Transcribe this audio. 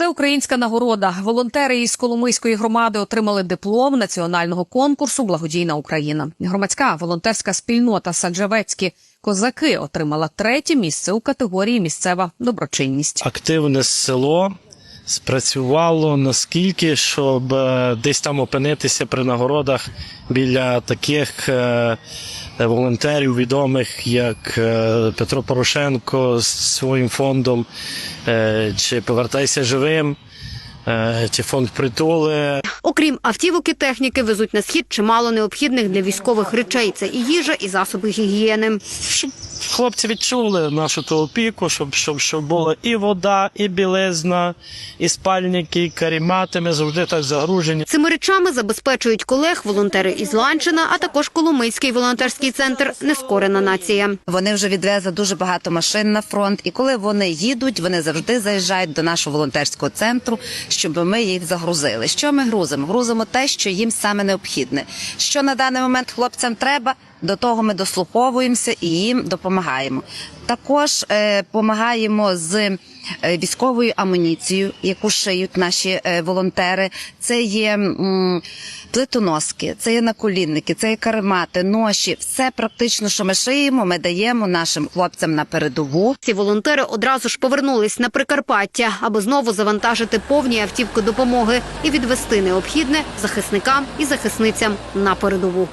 Всеукраїнська нагорода. Волонтери із Коломийської громади отримали диплом національного конкурсу Благодійна Україна. Громадська волонтерська спільнота Саджавецькі козаки отримала третє місце у категорії місцева доброчинність. активне село спрацювало наскільки, щоб е, десь там опинитися при нагородах біля таких е, волонтерів відомих, як е, Петро Порошенко з своїм фондом, чи Повертайся живим, чи фонд притули. Окрім автівок і техніки, везуть на схід чимало необхідних для військових речей. Це і їжа, і засоби гігієни. Щоб хлопці відчули нашу ту опіку, щоб, щоб, щоб була і вода, і білизна, і спальники, і карімати. Ми завжди так загружені. Цими речами забезпечують колег волонтери із Ланчина, а також Коломийський волонтерський центр Нескорена нація. Вони вже відвезли дуже багато машин на фронт, і коли вони їдуть, вони завжди заїжджають до нашого волонтерського центру, щоб ми їх загрузили. Що ми грузимо? Грузимо те, що їм саме необхідне. Що на даний момент хлопцям треба, до того ми дослуховуємося і їм допомагаємо. Також е, допомагаємо з е, військовою амуніцією, яку шиють наші е, волонтери. Це є м, плитоноски, це є наколінники, це є каремати, ноші. Все практично, що ми шиємо, ми даємо нашим хлопцям на передову. Ці волонтери одразу ж повернулись на Прикарпаття, аби знову завантажити повні автівки допомоги і відвести необхідне захисникам і захисницям на передову.